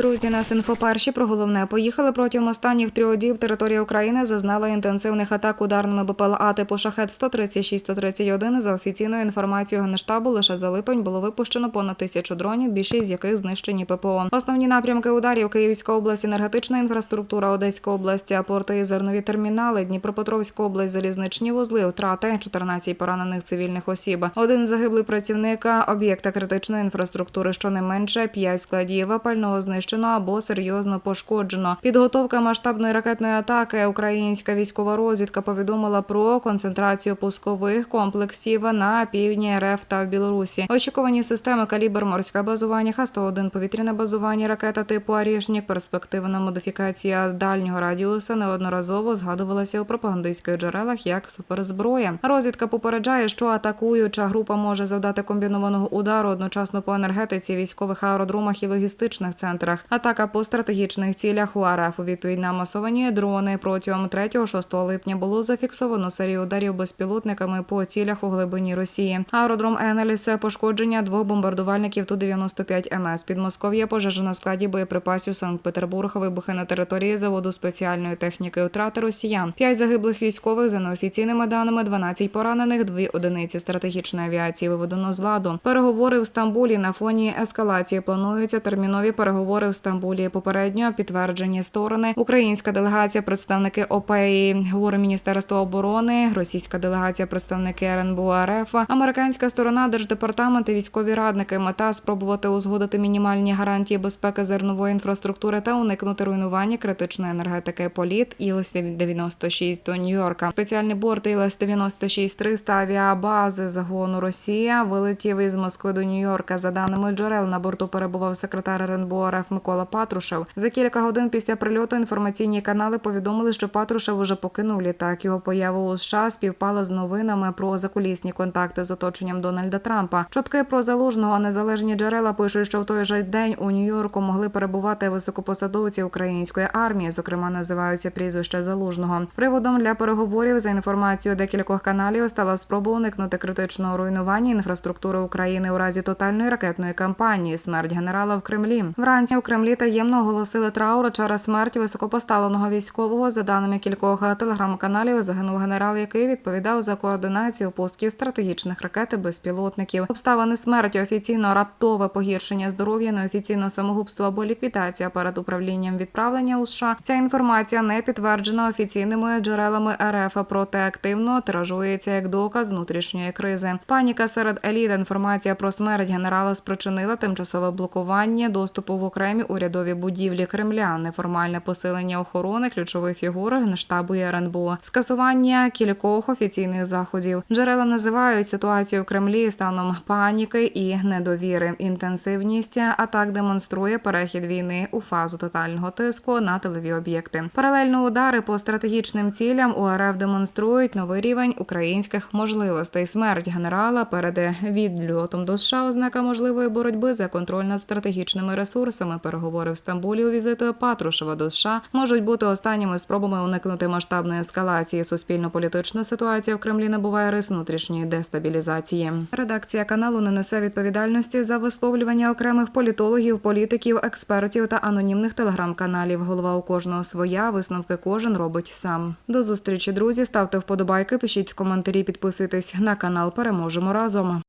Друзі, нас інфоперші про головне поїхали протягом останніх трьох діб. Територія України зазнала інтенсивних атак ударними БПЛА типу шахет 136-131. За офіційною інформацією Генштабу, лише за липень було випущено понад тисячу дронів, більшість з яких знищені ППО. Основні напрямки ударів Київська область, енергетична інфраструктура, Одеська область, порти і зернові термінали, Дніпропетровська область, залізничні вузли, втрати 14 поранених цивільних осіб. Один загиблий працівник об'єкта критичної інфраструктури, щонайменше 5 складів пального знищено або серйозно пошкоджено. Підготовка масштабної ракетної атаки. Українська військова розвідка повідомила про концентрацію пускових комплексів на півдні РФ та в Білорусі. Очікувані системи калібр морське базування, Х-101 повітряне базування, ракета типу Арішнік, перспективна модифікація дальнього радіуса неодноразово згадувалася у пропагандистських джерелах як суперзброя. Розвідка попереджає, що атакуюча група може завдати комбінованого удару одночасно по енергетиці, військових аеродромах і логістичних центрах. Атака по стратегічних цілях у РФ. У відповідь на масовані дрони протягом 3-6 липня було зафіксовано серію ударів безпілотниками по цілях у глибині Росії. Аеродром Енеліс пошкодження двох бомбардувальників ту 95 МС. Підмосков'я пожежа на складі боєприпасів Санкт-Петербург. Вибухи на території заводу спеціальної техніки. Втрати росіян. П'ять загиблих військових за неофіційними даними, 12 поранених, дві одиниці стратегічної авіації виведено з ладу. Переговори в Стамбулі на фоні ескалації плануються термінові переговори в Стамбулі. Попередньо підтверджені сторони. Українська делегація, представники ОПЕІ, говорить Міністерство оборони, російська делегація, представники РНБО РФ, американська сторона, держдепартамент і військові радники. Мета спробувати узгодити мінімальні гарантії безпеки зернової інфраструктури та уникнути руйнування критичної енергетики. Політ ілс 96 до Нью-Йорка. Спеціальний борт ілс 96 300 авіабази загону Росія вилетів із Москви до Нью-Йорка. За даними джерел на борту перебував секретар РНБО РФ Микола Патрушев. За кілька годин після прильоту інформаційні канали повідомили, що Патрушев уже покинув літак. Його поява у США співпала з новинами про закулісні контакти з оточенням Дональда Трампа. Чутки про залужного незалежні джерела пишуть, що в той же день у Нью-Йорку могли перебувати високопосадовці української армії. Зокрема, називаються прізвища залужного. Приводом для переговорів за інформацією декількох каналів стала спроба уникнути критичного руйнування інфраструктури України у разі тотальної ракетної кампанії. Смерть генерала в Кремлі. Вранці у Кремлі таємно оголосили траур через смерть високопоставленого військового. За даними кількох телеграм-каналів, загинув генерал, який відповідав за координацію пусків стратегічних ракет і безпілотників. Обставини смерті офіційно раптове погіршення здоров'я, неофіційно самогубство або ліквідація перед управлінням відправлення у США. Ця інформація не підтверджена офіційними джерелами РФ, проте активно тиражується як доказ внутрішньої кризи. Паніка серед еліт. Інформація про смерть генерала спричинила тимчасове блокування доступу в окремі урядові будівлі Кремля, неформальне посилення охорони ключових фігур генштабу і РНБО, скасування кількох офіційних заходів. Джерела називають ситуацію в Кремлі станом паніки і недовіри. Інтенсивність атак демонструє перехід війни у фазу тотального тиску на тилові об'єкти. Паралельно удари по стратегічним цілям у РФ демонструють новий рівень українських можливостей. Смерть генерала перед відльотом до США ознака можливої боротьби за контроль над стратегічними ресурсами. Переговори в Стамбулі у візиту Патрушева до США можуть бути останніми спробами уникнути масштабної ескалації. Суспільно-політична ситуація в Кремлі набуває рис внутрішньої дестабілізації. Редакція каналу не несе відповідальності за висловлювання окремих політологів, політиків, експертів та анонімних телеграм-каналів. Голова у кожного своя висновки кожен робить сам. До зустрічі, друзі. Ставте вподобайки, пишіть коментарі, підписуйтесь на канал. Переможемо разом.